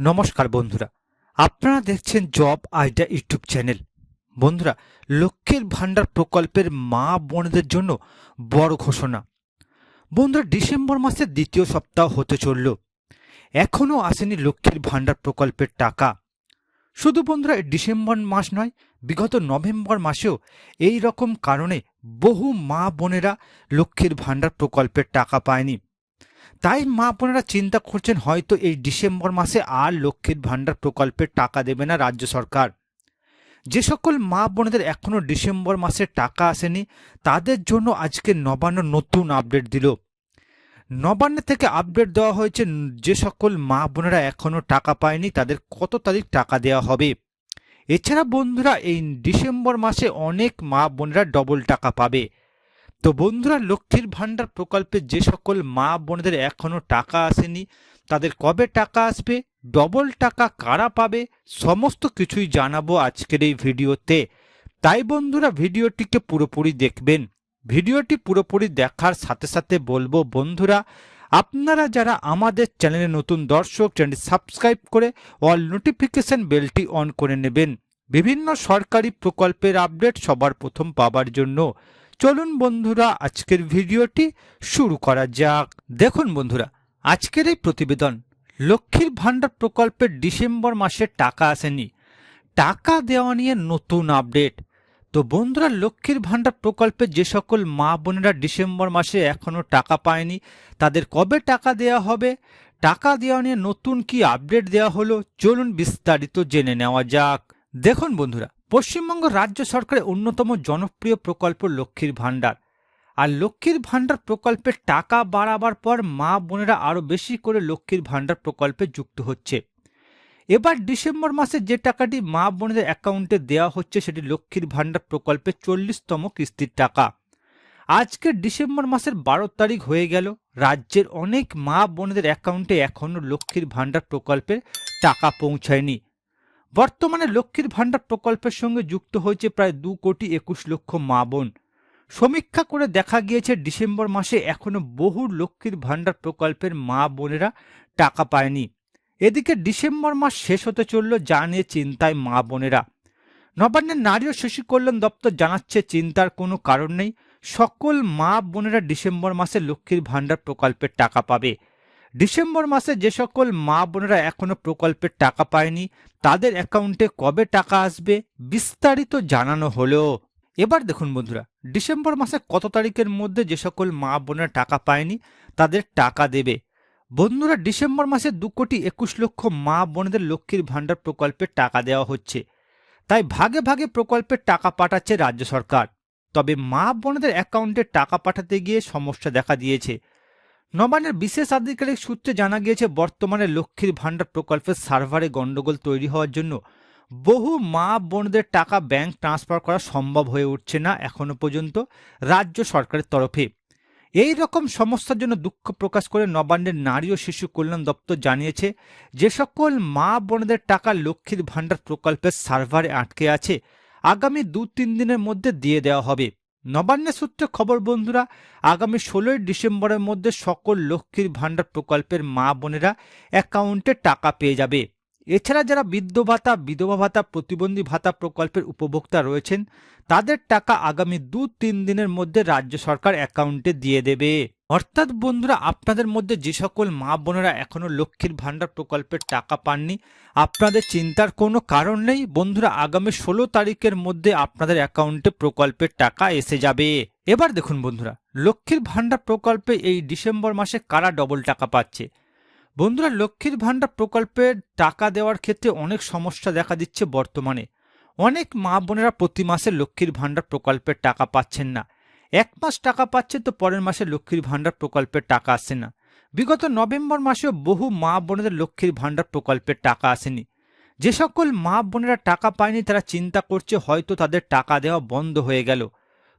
নমস্কার বন্ধুরা। আপনারা দেখছেন জব আইডিয়া ইউটিউব চ্যানেল। বন্ধুরা, লক্ষ্মীর ভাণ্ডার প্রকল্পের মা বোনদের জন্য বড় ঘোষণা। বন্ধুরা, ডিসেম্বর মাসের দ্বিতীয় সপ্তাহ হতে চলল। এখনও আসেনি লক্ষ্মীর ভাণ্ডার প্রকল্পের টাকা। শুধু বন্ধুরা ডিসেম্বর মাস নয়, বিগত নভেম্বর মাসেও এই রকম কারণে বহু মা বোনেরা লক্ষ্মীর ভাণ্ডার প্রকল্পের টাকা পায়নি। তাই মা বোনেরা চিন্তা করছেন হয়তো এই ডিসেম্বর মাসে আর লক্ষ্মীর ভাণ্ডার প্রকল্পের টাকা দেবে না রাজ্য সরকার। যে সকল মা বোনেদের এখনও ডিসেম্বর মাসে টাকা আসেনি, তাদের জন্য আজকে নবান্ন নতুন আপডেট দিল। নবান্ন থেকে আপডেট দেওয়া হয়েছে যে সকল মা বোনেরা এখনও টাকা পায়নি, তাদের কত তারিখ টাকা দেওয়া হবে। এছাড়া বন্ধুরা, এই ডিসেম্বর মাসে অনেক মা বোনেরা ডবল টাকা পাবে। তো বন্ধুরা, লক্ষ্মীর ভাণ্ডার প্রকল্পে যে সকল মা বোনদের এখনও টাকা আসেনি, তাদের কবে টাকা আসবে, ডবল টাকা কারা পাবে, সমস্ত কিছুই জানাব আজকের এই ভিডিওতে। তাই বন্ধুরা, ভিডিওটিকে পুরোপুরি দেখবেন। ভিডিওটি পুরোপুরি দেখার সাথে সাথে বলব, বন্ধুরা, আপনারা যারা আমাদের চ্যানেলে নতুন দর্শক, চ্যানেলটি সাবস্ক্রাইব করে অল নোটিফিকেশন বেলটি অন করে নেবেন। বিভিন্ন সরকারি প্রকল্পের আপডেট সবার প্রথম পাবার জন্য। চলুন বন্ধুরা, আজকের ভিডিওটি শুরু করা যাক। দেখুন বন্ধুরা, আজকের এই প্রতিবেদন, লক্ষ্মীর ভাণ্ডার প্রকল্পের ডিসেম্বর মাসে টাকা আসেনি। টাকা দেওয়া নিয়ে নতুন আপডেট। তো বন্ধুরা, লক্ষ্মীর ভাণ্ডার প্রকল্পে যে সকল মা বোনেরা ডিসেম্বর মাসে এখনও টাকা পায়নি, তাদের কবে টাকা দেওয়া হবে? টাকা দেওয়া নিয়ে নতুন কি আপডেট দেওয়া হলো? চলুন বিস্তারিত জেনে নেওয়া যাক। দেখুন বন্ধুরা পশ্চিমবঙ্গ রাজ্য সরকারের অন্যতম জনপ্রিয় প্রকল্প লক্ষ্মীর ভাণ্ডার। আর লক্ষ্মীর ভাণ্ডার প্রকল্পের টাকা বাড়াবার পর মা বোনেরা আরও বেশি করে লক্ষ্মীর ভাণ্ডার প্রকল্পে যুক্ত হচ্ছে। এবার ডিসেম্বর মাসে যে টাকাটি মা বোনেদের অ্যাকাউন্টে দেওয়া হচ্ছে সেটি লক্ষ্মীর ভাণ্ডার প্রকল্পের চল্লিশতম কিস্তির টাকা। আজকে ডিসেম্বর মাসের বারো তারিখ হয়ে গেল। রাজ্যের অনেক মা বোনেদের অ্যাকাউন্টে এখনও লক্ষ্মীর ভাণ্ডার প্রকল্পের টাকা পৌঁছায়নি। বর্তমানে লক্ষ্মীর ভাণ্ডার প্রকল্পের সঙ্গে যুক্ত হয়েছে প্রায় দু কোটি একুশ লক্ষ মা বোন। সমীক্ষা করে দেখা গিয়েছে, ডিসেম্বর মাসে এখনও বহু লক্ষ্মীর ভাণ্ডার প্রকল্পের মা বোনেরা টাকা পায়নি। এদিকে ডিসেম্বর মাস শেষ হতে চলল যা নিয়ে চিন্তায় মা বোনেরা। নবান্নের নারী ও শিশু কল্যাণ দপ্তর জানাচ্ছে, চিন্তার কোনো কারণ নেই। সকল মা বোনেরা ডিসেম্বর মাসে লক্ষ্মীর ভাণ্ডার প্রকল্পের টাকা পাবে। ডিসেম্বর মাসে যে সকল মা বোনেরা এখনও প্রকল্পের টাকা পায়নি, তাদের অ্যাকাউন্টে কবে টাকা আসবে বিস্তারিত জানানো হলো। এবার দেখুন বন্ধুরা, ডিসেম্বর মাসে কত তারিখের মধ্যে যে সকল মা বোনেরা টাকা পায়নি, তাদের টাকা দেবে। বন্ধুরা, ডিসেম্বর মাসে দু কোটি একুশ লক্ষ মা বোনেদের লক্ষ্মীর ভাণ্ডার প্রকল্পের টাকা দেওয়া হচ্ছে। তাই ভাগে ভাগে প্রকল্পের টাকা পাঠাচ্ছে রাজ্য সরকার। তবে মা বোনেদের অ্যাকাউন্টে টাকা পাঠাতে গিয়ে সমস্যা দেখা দিয়েছে। নবান্নের বিশেষ আধিকারিক সূত্রে জানা গিয়েছে, বর্তমানে লক্ষ্মীর ভাণ্ডার প্রকল্পের সার্ভারে গণ্ডগোল তৈরি হওয়ার জন্য বহু মা বোনদের টাকা ব্যাংক ট্রান্সফার করা সম্ভব হয়ে উঠছে না এখনও পর্যন্ত রাজ্য সরকারের তরফে। এই রকম সমস্যার জন্য দুঃখ প্রকাশ করে নবান্নের নারী ও শিশু কল্যাণ দপ্তর জানিয়েছে, যে সকল মা বোনদের টাকা লক্ষ্মীর ভাণ্ডার প্রকল্পের সার্ভারে আটকে আছে, আগামী দু তিন দিনের মধ্যে দিয়ে দেওয়া হবে। নবান্নের সূত্রে খবর, বন্ধুরা, আগামী ষোলোই ডিসেম্বরের মধ্যে সকল লক্ষ্মীর ভাণ্ডার প্রকল্পের মা বোনেরা অ্যাকাউন্টে টাকা পেয়ে যাবে। এছাড়া যারা বৃদ্ধ ভাতা, বিধবা ভাতা, প্রতিবন্ধী ভাতা প্রকল্পের উপভোক্তা রয়েছেন, তাদের টাকা আগামী দু তিন দিনের মধ্যে রাজ্য সরকার অ্যাকাউন্টে দিয়ে দেবে। অর্থাৎ বন্ধুরা, আপনাদের মধ্যে যে সকল মা বোনেরা এখনও লক্ষ্মীর ভাণ্ডার প্রকল্পের টাকা পাননি, আপনাদের চিন্তার কোনো কারণ নেই। বন্ধুরা, আগামী ষোলো তারিখের মধ্যে আপনাদের অ্যাকাউন্টে প্রকল্পের টাকা এসে যাবে। এবার দেখুন বন্ধুরা, লক্ষ্মীর ভাণ্ডার প্রকল্পে এই ডিসেম্বর মাসে কারা ডবল টাকা পাচ্ছে? বন্ধুরা, লক্ষ্মীর ভাণ্ডার প্রকল্পের টাকা দেওয়ার ক্ষেত্রে অনেক সমস্যা দেখা দিচ্ছে বর্তমানে। অনেক মা বোনেরা প্রতি মাসে লক্ষ্মীর ভাণ্ডার প্রকল্পের টাকা পাচ্ছেন না। এক মাস টাকা পাচ্ছে তো পরের মাসে লক্ষ্মীর ভাণ্ডার প্রকল্পের টাকা আসে না। বিগত নভেম্বর মাসেও বহু মা বোনেদের লক্ষ্মীর ভাণ্ডার প্রকল্পের টাকা আসেনি। যে সকল মা বোনেরা টাকা পায়নি, তারা চিন্তা করছে হয়তো তাদের টাকা দেওয়া বন্ধ হয়ে গেল।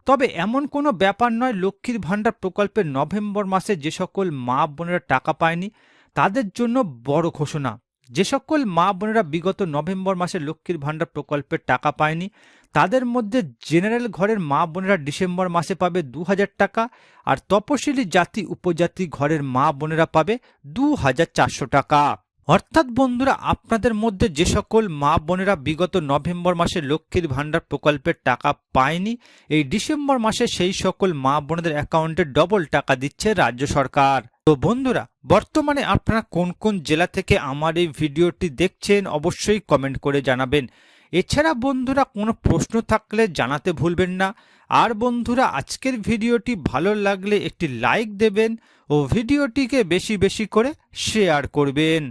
তবে এমন কোনো ব্যাপার নয়, লক্ষ্মীর ভাণ্ডার প্রকল্পের নভেম্বর মাসে যে সকল মা বোনেরা টাকা পায়নি তাদের জন্য বড় ঘোষণা। যে সকল মা বোনেরা বিগত নভেম্বর মাসে লক্ষ্মীর ভাণ্ডার প্রকল্পের টাকা পায়নি, তাদের মধ্যে জেনারেল ঘরের মা বোনেরা ডিসেম্বর মাসে পাবে দু হাজার টাকা আর তপশিলি জাতি উপজাতি ঘরের মা বোনেরা পাবে দু হাজার চারশো টাকা। অর্থাৎ বন্ধুরা, আপনাদের মধ্যে যে সকল মা বোনেরা বিগত নভেম্বর মাসে লক্ষ্মীর ভাণ্ডার প্রকল্পের টাকা পায়নি, এই ডিসেম্বর মাসে সেই সকল মা বোনেদের অ্যাকাউন্টে ডবল টাকা দিচ্ছে রাজ্য সরকার। তো বন্ধুরা, বর্তমানে আপনারা কোন কোন জেলা থেকে আমার এই ভিডিওটি দেখছেন অবশ্যই কমেন্ট করে জানাবেন। এছাড়া বন্ধুরা, কোনো প্রশ্ন থাকলে জানাতে ভুলবেন না। আর বন্ধুরা, আজকের ভিডিওটি ভালো লাগলে একটি লাইক দেবেন ও ভিডিওটিকে বেশি বেশি করে শেয়ার করবেন।